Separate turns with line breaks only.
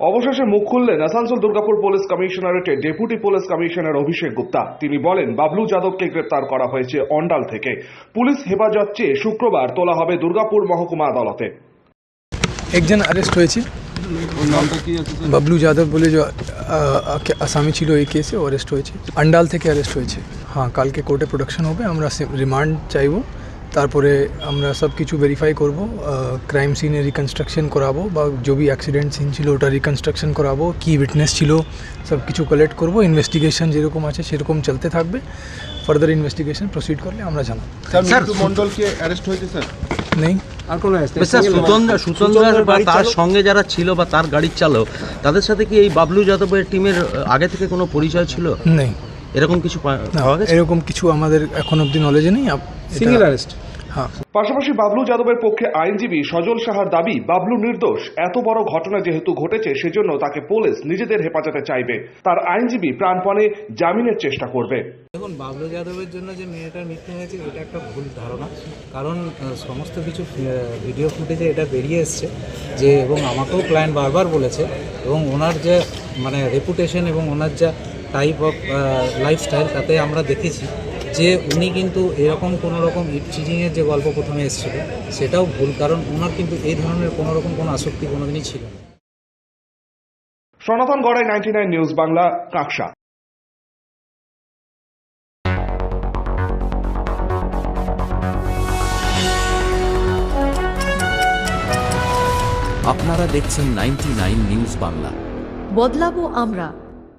অবশেষে মুখ খুললেন Asansol Durgapur police কমিশনারেটের deputy police commissioner Abhishek Gupta. তিনি বলেন, বাবলু যাদবকে গ্রেপ্তার করা হয়েছে অন্ডাল থেকে। পুলিশ হেফাজত চেয়ে শুক্রবার তোলা হবে দুর্গাপুর মহকুমা আদালতে।
একজন অ্যারেস্ট হয়েছে। বাবলু যাদব বলে যে আসামি ছিল এই কেসে অ্যারেস্ট হয়েছে। আন্ডাল থেকে অ্যারেস্ট হয়েছে। হ্যাঁ কালকে কোর্টে প্রোডাকশন হবে, আমরা রিমান্ড চাইব। তারপরে আমরা সব কিছু ভেরিফাই করব ক্রাইম সিনে রিকনস্ট্রাকশন করাবো বা যে বি অ্যাক্সিডেন্ট সিন ছিল ওটা রিকনস্ট্রাকশন করাবো কি উইটনেস ছিল সব কিছু কালেক্ট করব ইনভেস্টিগেশন যেরকম আছে সেরকম চলতে থাকবে। ফার্দার ইনভেস্টিগেশন প্রসিড করলে আমরা জানাব।
স্যার মিন্টু মন্ডল কি অ্যারেস্ট হয়েছে স্যার?
নেই।
স্যার সুতন্দ্রা সুতন্দ্রার বা তার সঙ্গে যারা ছিল বা তার গাড়ির চালক তাদের সাথে কি এই বাবলু যাদবের টিমের আগে থেকে কোনো পরিচয় ছিল?
নেই।
এরকম কিছু পাওয়া গেছে?
এরকম কিছু আমাদের এখন অবধি নলেজে নেই। সিঙ্গেল অ্যারেস্ট
পাশাপাশি বাবলু যাদবের পক্ষে আইনজীবী সজল সাহার দাবি বাবলু নির্দোষ এত বড় ঘটনা যেহেতু ঘটেছে সেজন্য তাকে পুলিশ নিজেদের হেফাজতে চাইবে। তার আইনজীবী প্রাণপণে জামিনের চেষ্টা করবে।
দেখুন বাবলু যাদবের জন্য যে মেয়েটার মৃত্যু হয়েছে এটা একটা ভুল ধারণা। কারণ সমস্ত কিছু ভিডিও ফুটেজে এটা বেরিয়ে এসছে যে এবং আমাকেও ক্লায়েন্ট বারবার বলেছে এবং ওনার যে মানে রেপুটেশন এবং ওনার যা টাইপ অফ লাইফস্টাইল তাতে আমরা দেখেছি যে উনি কিন্তু এরকম কোনো রকম ইট চিজিংয়ের যে গল্প প্রথমে এসেছিল সেটাও ভুল কারণ ওনার কিন্তু এই ধরনের কোনো রকম কোনো আসক্তি কোনোদিনই ছিল না।
Sanatan Garai ninety news Bangla Kaksa.
আপনারা দেখছেন নাইনটি নিউজ বাংলা।
বদলাবো আমরা।